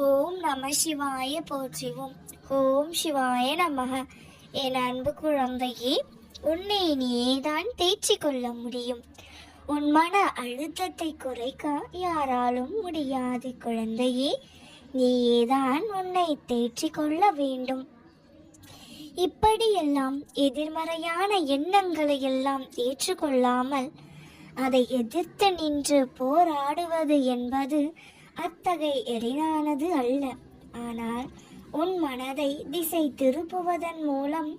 ஓம் நம சிவாய போற்றிவோம். ஓம் சிவாய நமக. என் அன்பு குழந்தையே உன்னை நீதான் தேற்றிக் கொள்ள முடியும். உன் மன அழுத்தத்தை குறைக்க யாராலும் முடியாது குழந்தையே. நீயேதான் உன்னை தேற்றிக் கொள்ள வேண்டும். இப்படியெல்லாம் எதிர்மறையான எண்ணங்களை எல்லாம் ஏற்றுக்கொள்ளாமல் அதை எதிர்த்து நின்று போராடுவது என்பது அத்தகைய எளிதானது அல்ல. ஆனால் உன் மனதை திசை திருப்புவதன் மூலம்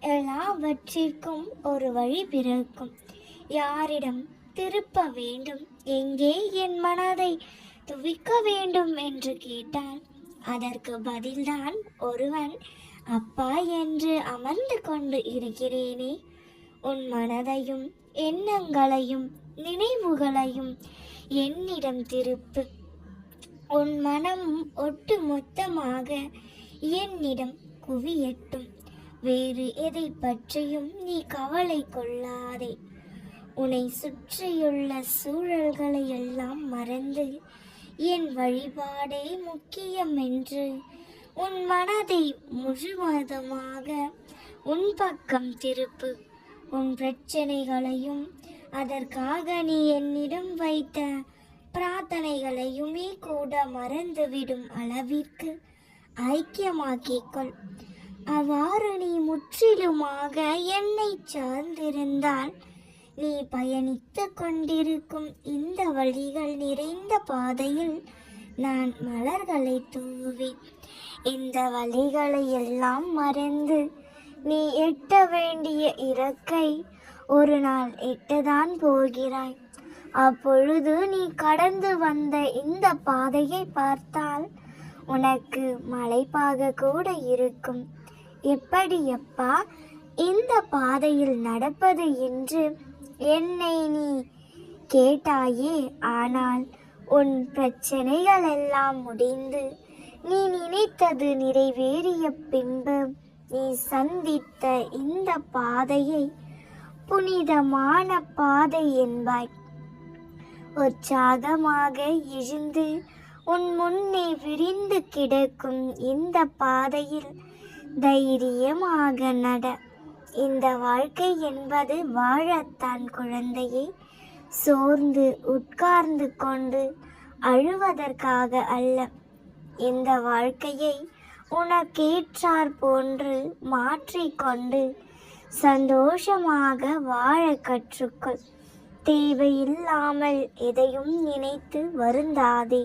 எல்லாவற்றிற்கும் ஒரு வழி பிறக்கும். யாரிடம் திருப்ப வேண்டும்? எங்கே என் மனதை துவிக்க வேண்டும் என்று கேட்டால் அதற்கு பதில்தான் ஒருவன் அப்பா என்று அமர்ந்து கொண்டு இருக்கிறேனே. உன் மனதையும் எண்ணங்களையும் நினைவுகளையும் என்னிடம் திருப்பு. உன் மனம் ஒட்டு மொத்தமாக என்னிடம் குவியட்டும். வேறு எதை பற்றியும் நீ கவலை கொள்ளாதே. உன்னை சுற்றியுள்ள சூழல்களை எல்லாம் மறந்து என் வழிபாடே முக்கியம் என்று உன் மனதை முழுவதுமாக உன் பக்கம் திருப்பு. உன் பிரச்சனைகளையும் அதற்காக நீ என்னிடம் வைத்த பிரார்த்தனைகளையுமே கூட மறந்துவிடும் அளவிற்கு ஐக்கியமாக்கிக்கொள். அவ்வாறு நீ முற்றிலுமாக என்னை சார்ந்திருந்தால் நீ பயணித்து கொண்டிருக்கும் இந்த வழிகள் நிறைந்த பாதையில் நான் மலர்களை தூவேன் இந்த வழிகளை எல்லாம் மறந்து நீ எட்ட வேண்டிய இறக்கை ஒரு நாள் எட்டதான் போகிறாய். அப்பொழுது நீ கடந்து வந்த இந்த பாதையை பார்த்தால் உனக்கு மலைப்பாக கூட இருக்கும். எப்படியப்பா இந்த பாதையில் நடப்பது என்று என்னை நீ கேட்டாயே ஆனால் உன் பிரச்சனைகள் எல்லாம் முடிந்து நீ நினைத்தது நிறைவேறிய பின்பு நீ சந்தித்த இந்த பாதையை புனிதமான பாதை என்பாய். உற்சாகமாக எழுந்து உன் முன்னே விரிந்து கிடக்கும் இந்த பாதையில் தைரியமாக நட. இந்த வாழ்க்கை என்பது வாழத்தான் குழந்தையை சோர்ந்து உட்கார்ந்து கொண்டு அழுவதற்காக அல்ல. இந்த வாழ்க்கையை உனக்கேற்றார் போன்று மாற்றிக்கொண்டு சந்தோஷமாக வாழ கற்றுக்கொள். தேவையில்லாமல் எதையும் நினைத்து வருந்தாதே.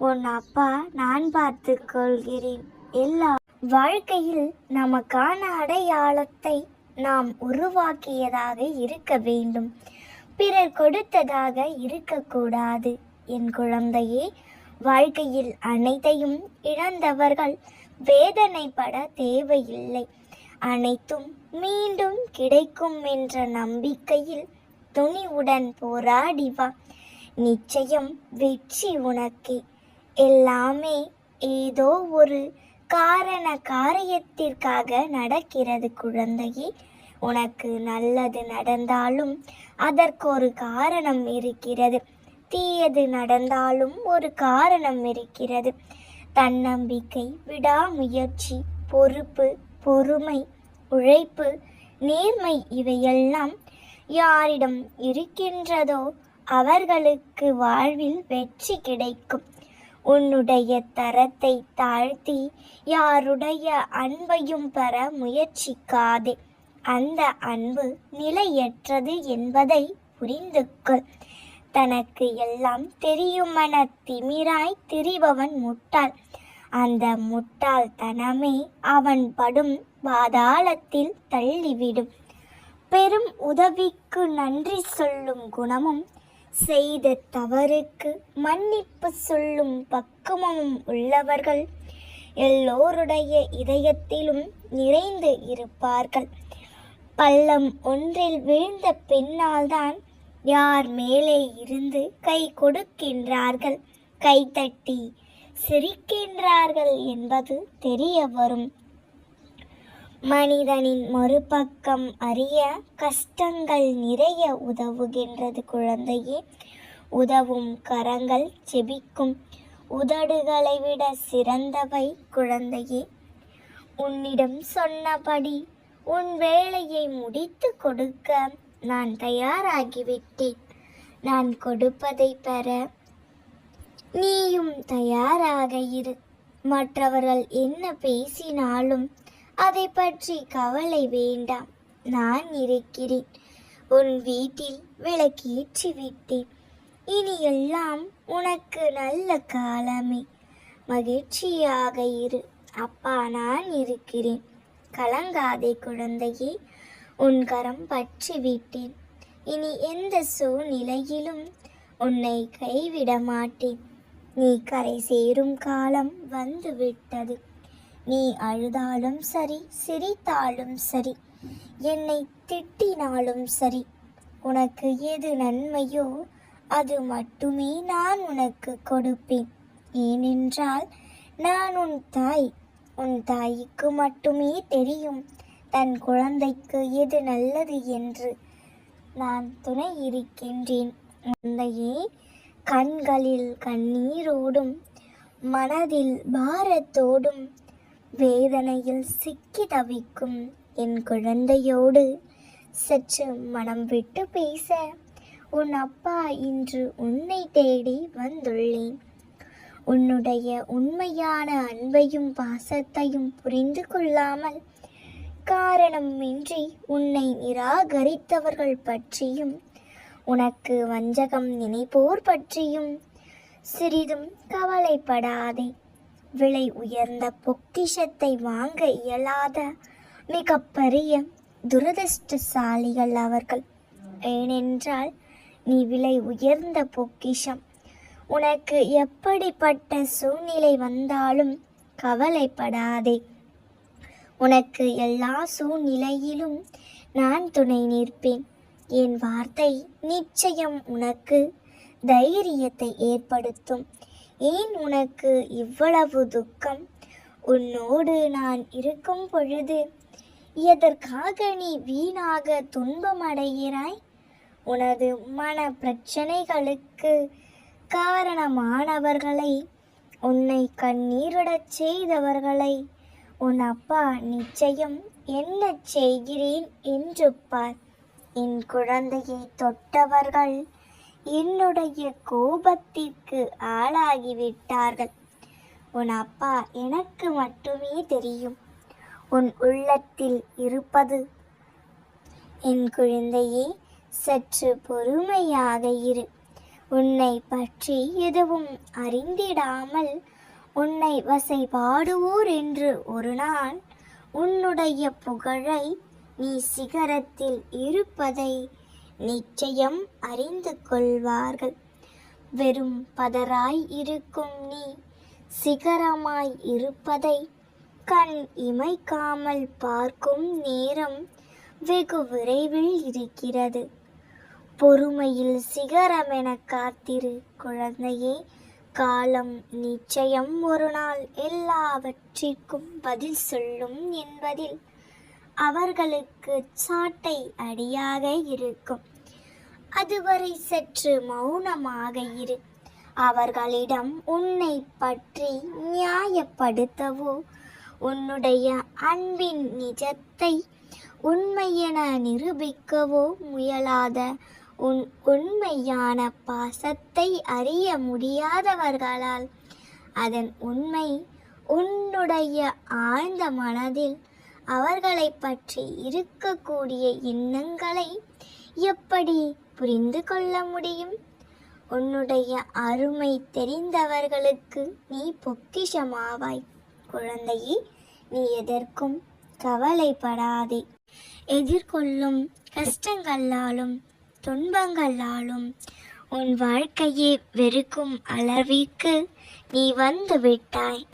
உன் அப்பா நான் பார்த்து கொள்கிறேன். எல்லா வாழ்க்கையில் நமக்கான அடையாளத்தை நாம் உருவாக்கியதாக இருக்க வேண்டும். பிறர் கொடுத்ததாக இருக்கக்கூடாது என் குழந்தையே வாழ்க்கையில் அனைத்தையும் இழந்தவர்கள் வேதனைப்பட தேவையில்லை. அனைத்தும் மீண்டும் கிடைக்கும் என்ற நம்பிக்கையில் துணிவுடன் போராடி வா. நிச்சயம் வெற்றி உனக்கே. எல்லாமே ஏதோ ஒரு காரண காரியத்திற்காக நடக்கிறது குழந்தையே. உனக்கு நல்லது நடந்தாலும் அதற்கு ஒரு காரணம் இருக்கிறது. தீயது நடந்தாலும் ஒரு காரணம் இருக்கிறது. தன்னம்பிக்கை விடாமுயற்சி பொறுப்பு பொறுமை உழைப்பு நேர்மை இவையெல்லாம் யாரிடம் இருக்கின்றதோ அவர்களுக்கு வாழ்வில் வெற்றி கிடைக்கும். உன்னுடைய தரத்தை தாழ்த்தி யாருடைய அன்பையும் பெற முயற்சிக்காதே. அந்த அன்பு நிலையற்றது என்பதை புரிந்து கொள் தனக்கு எல்லாம் தெரியுமென திமிராய் திரிபவன் முட்டாள். அந்த முட்டாள்தனமே அவன் படும் பாதாளத்தில் தள்ளிவிடும். பெரும் உதவிக்கு நன்றி சொல்லும் குணமும் செய்த தவறுக்கு மன்னிப்பு சொல்லும் பக்குவமும் உள்ளவர்கள் எல்லோருடைய இதயத்திலும் நிறைந்து இருப்பார்கள். பள்ளம் ஒன்றில் வீழ்ந்த பின்னால்தான் யார் மேலே இருந்து கை கொடுக்கின்றார்கள்? கைத்தட்டி சிரிக்கின்றார்கள் என்பது தெரிய வரும். மனிதனின் மறுபக்கம் அறிய கஷ்டங்கள் நிறைய உதவுகின்றது குழந்தையே. உதவும் கரங்கள் செபிக்கும் உதடுகளை விட சிறந்தவை குழந்தையே. உன்னிடம் சொன்னபடி உன் வேலையை முடித்து கொடுக்க நான் தயாராகிவிட்டேன். நான் கொடுப்பதை பெற நீயும் தயாராக இரு. மற்றவர்கள் என்ன பேசினாலும் அதை பற்றி கவலை வேண்டாம். நான் இருக்கிறேன். உன் வீட்டில் விளக்கேற்றி விட்டேன் இனி எல்லாம் உனக்கு நல்ல காலமே. மகிழ்ச்சியாக இரு. அப்பா நான் இருக்கிறேன். கலங்காதே குழந்தையே. உன் கரம் பற்றி விட்டேன் இனி எந்த சூழ்நிலையிலும் உன்னை கைவிட மாட்டேன் நீ கரை சேரும் காலம் வந்து விட்டது நீ அழுதாலும் சரி சிரித்தாலும் சரி என்னை திட்டினாலும் சரி உனக்கு எது நன்மையோ அது மட்டுமே நான் உனக்கு கொடுப்பேன். ஏனென்றால் நான் உன் தாய் உன் தாய்க்கு மட்டுமே தெரியும் தன் குழந்தைக்கு எது நல்லது என்று. நான் துணை இருக்கின்றேன். குழந்தையே கண்களில் கண்ணீரோடும் மனதில் பாரத்தோடும் வேதனையில் சிக்கி தவிக்கும் என் குழந்தையோடு சற்று மனம் விட்டு பேச உன் அப்பா இன்று உன்னை தேடி வந்துள்ளேன். உன்னுடைய உண்மையான அன்பையும் பாசத்தையும் புரிந்து கொள்ளாமல் காரணமின்றி உன்னை நிராகரித்தவர்கள் பற்றியும் உனக்கு வஞ்சகம் நினைப்போர் பற்றியும் சிறிதும் கவலைப்படாதே. விலை உயர்ந்த பொக்கிஷத்தை வாங்க இயலாத மிகப்பெரிய துரதிர்ஷ்டசாலிகள் அவர்கள். ஏனென்றால் நீ விலை உயர்ந்த பொக்கிஷம். உனக்கு எப்படிப்பட்ட சூழ்நிலை வந்தாலும் கவலைப்படாதே. உனக்கு எல்லா சூழ்நிலையிலும் நான் துணை நிற்பேன். என் வார்த்தை நிச்சயம் உனக்கு தைரியத்தை ஏற்படுத்தும். ஏன் உனக்கு இவ்வளவு துக்கம்? உன்னோடு நான் இருக்கும் பொழுது எதற்காக நீ வீணாக துன்பமடைகிறாய்? உனது மன பிரச்சனைகளுக்கு காரணமானவர்களை உன்னை கண்ணீரிடச் செய்தவர்களை உன் அப்பா நிச்சயம் என்ன செய்கிறேன் என்று பார். என் குழந்தையை தொட்டவர்கள் என்னுடைய கோபத்திற்கு ஆளாகிவிட்டார்கள். உன் அப்பா எனக்கு மட்டுமே தெரியும். உன் உள்ளத்தில் இருப்பது என் குழந்தையே சற்று பொறுமையாக இரு. உன்னை பற்றி எதுவும் அறிந்திடாமல் உன்னை வசைபாடுவோர் என்று ஒரு நாள் உன்னுடைய புகழை நீ சிகரத்தில் இருப்பதை நிச்சயம் அறிந்து கொள்வார்கள். வெறும் பதராய் இருக்கும் நீ சிகரமாய் இருப்பதை கண் இமைக்காமல் பார்க்கும் நேரம் வெகு விரைவில் இருக்கிறது. பொறுமையில் சிகரமென காத்திரு குழந்தையே காலம் நிச்சயம் ஒரு நாள் எல்லாவற்றிற்கும் பதில் சொல்லும் என்பதில் அவர்களுக்கு சாட்டை அடியாக இருக்கும். அதுவரை சற்று மௌனமாக இரு. அவர்களிடம் உன்னை பற்றி நியாயப்படுத்தவோ? உன்னுடைய அன்பின் நிஜத்தை உண்மையென நிரூபிக்கவோ முயலாத உன் உண்மையான பாசத்தை அறிய முடியாதவர்களால் அதன் உண்மை உன்னுடைய ஆழ்ந்த மனதில் அவர்களை பற்றி இருக்கக்கூடிய எண்ணங்களை எப்படி புரிந்து கொள்ள முடியும்? உன்னுடைய அருமை தெரிந்தவர்களுக்கு நீ பொக்கிஷமாவாய். குழந்தையே நீ எதற்கும் கவலைப்படாதே. எதிர்கொள்ளும் கஷ்டங்களாலும் துன்பங்களாலும் உன் வாழ்க்கையை வெறுக்கும் அளவிற்கு நீ வந்து விட்டாய்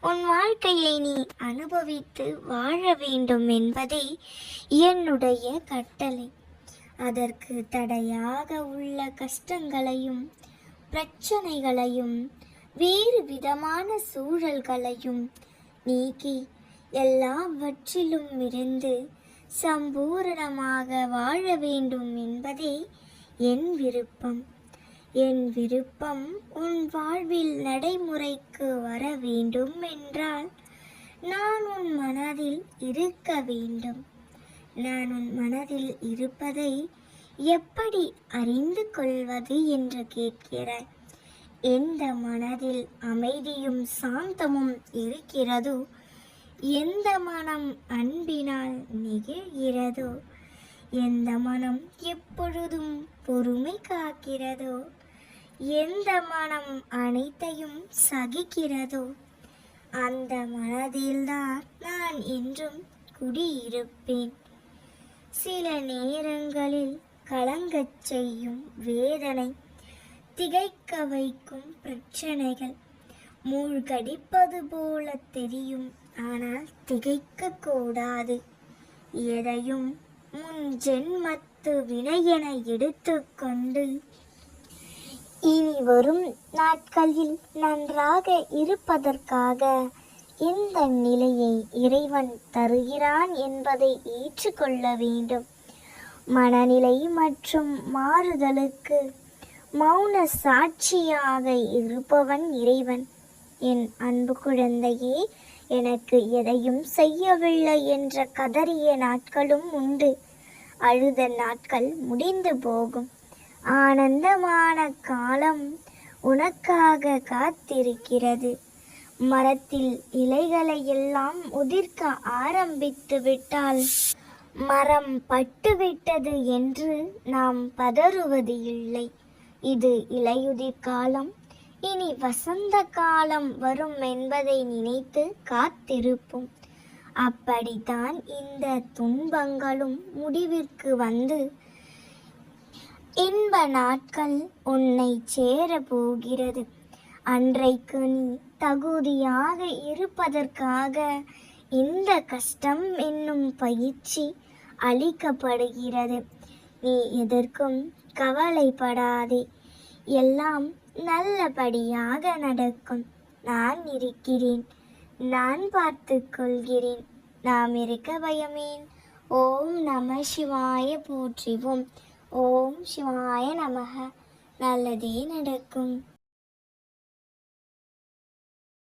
உன் வாழ்க்கையை நீ அனுபவித்து வாழ வேண்டும் என்பதே என்னுடைய கட்டளை. அதற்கு தடையாக உள்ள கஷ்டங்களையும் பிரச்சனைகளையும் வேறு விதமான சூழல்களையும் நீக்கி எல்லாவற்றிலும் இருந்து சம்பூரணமாக வாழ வேண்டும் என்பதே என் விருப்பம். என் விருப்பம் உன் வாழ்வில் நடைமுறைக்கு வர வேண்டும் என்றால் நான் உன் மனதில் இருக்க வேண்டும். நான் உன் மனதில் இருப்பதை எப்படி அறிந்து கொள்வது என்று கேட்கிறாய்? எந்த மனதில் அமைதியும் சாந்தமும் இருக்கிறதோ எந்த மனம் அன்பினால் நிகழ்கிறதோ எந்த மனம் எப்பொழுதும் பொறுமை காக்கிறதோ எந்த மனம் அனைத்தையும் சகிக்கிறதோ அந்த மனதில்தான் நான் என்றும் குடியிருப்பேன். சில நேரங்களில் கலங்கச் செய்யும் வேதனை திகைக்க வைக்கும் பிரச்சனைகள் மூழ்கடிப்பது போல தெரியும். ஆனால் திகைக்க கூடாது. எதையும் முன் ஜென்மத்து வினையென எடுத்துக்கொண்டு இனி வரும் நாட்களில் நன்றாக இருப்பதற்காக இந்த நிலையை இறைவன் தருகிறான் என்பதை ஏற்றுக்கொள்ள வேண்டும். மனநிலை மற்றும் மாறுதலுக்கு மௌன சாட்சியாக இருப்பவன் இறைவன். என் அன்பு குழந்தையே எனக்கு எதையும் செய்யவில்லை என்ற கதறிய நாட்களும் உண்டு. அழுத நாட்கள் முடிந்து போகும். ஆனந்தமான காலம் உனக்காக காத்திருக்கிறது. மரத்தில் இலைகளை எல்லாம் உதிர்க்க ஆரம்பித்து விட்டால் மரம் பட்டுவிட்டது என்று நாம் பதறுவது இல்லை. இது இலையுதிர் காலம். இனி வசந்த காலம் வரும் என்பதை நினைத்து காத்திருப்போம். அப்படித்தான் இந்த துன்பங்களும் முடிவிற்கு வந்து இன்ப நாட்கள் உன்னை சேர போகிறது. அன்றைக்கு நீ தகுதியாக இருப்பதற்காக இந்த கஷ்டம் என்னும் பயிற்சி அளிக்கப்படுகிறது. நீ எதற்கும் கவலைப்படாதே. எல்லாம் நல்லபடியாக நடக்கும். நான் இருக்கிறேன். நான் பார்த்து கொள்கிறேன். நாம் இருக்க பயமேன் ஓம் நம சிவாய போற்றிவோம். ஓம் சிவாய நமக. நல்லதே நடக்கும்.